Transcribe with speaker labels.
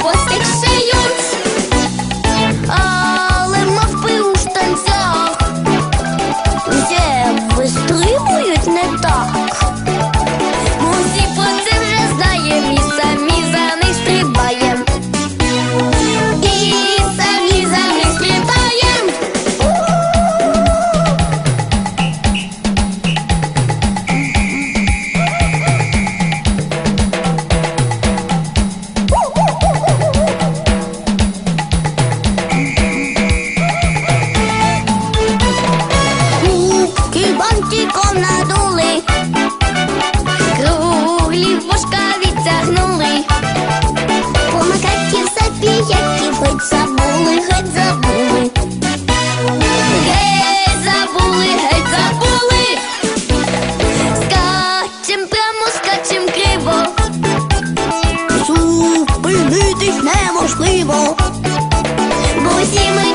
Speaker 1: хвостик.
Speaker 2: Зупинитись неможливо,
Speaker 1: бо всі ми.